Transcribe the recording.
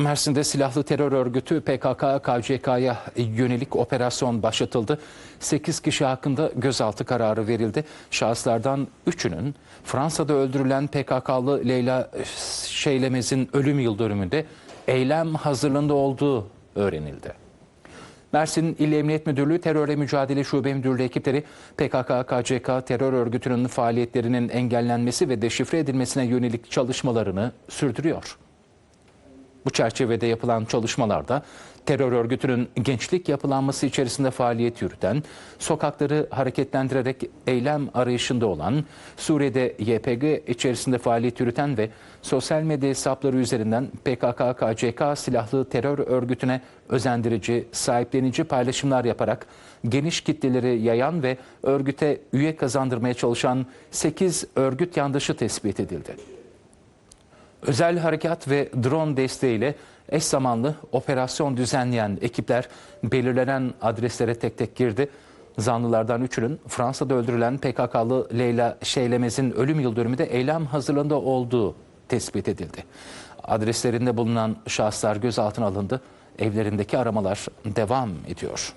Mersin'de silahlı terör örgütü PKK-KCK'ya yönelik operasyon başlatıldı. 8 kişi hakkında gözaltı kararı verildi. Şahıslardan 3'ünün Fransa'da öldürülen PKK'lı Leyla Şeylemez'in ölüm yıl dönümünde eylem hazırlığında olduğu öğrenildi. Mersin İl Emniyet Müdürlüğü Terörle Mücadele Şube Müdürlüğü ekipleri PKK-KCK terör örgütünün faaliyetlerinin engellenmesi ve deşifre edilmesine yönelik çalışmalarını sürdürüyor. Bu çerçevede yapılan çalışmalarda terör örgütünün gençlik yapılanması içerisinde faaliyet yürüten, sokakları hareketlendirerek eylem arayışında olan, Suriye'de YPG içerisinde faaliyet yürüten ve sosyal medya hesapları üzerinden PKK-KCK silahlı terör örgütüne özendirici, sahiplenici paylaşımlar yaparak geniş kitleleri yayan ve örgüte üye kazandırmaya çalışan 8 örgüt yandaşı tespit edildi. Özel harekat ve drone desteğiyle eş zamanlı operasyon düzenleyen ekipler belirlenen adreslere tek tek girdi. Zanlılardan üçünün Fransa'da öldürülen PKK'lı Leyla Şeylemez'in ölüm yıl dönümü de eylem hazırlığında olduğu tespit edildi. Adreslerinde bulunan şahıslar gözaltına alındı. Evlerindeki aramalar devam ediyor.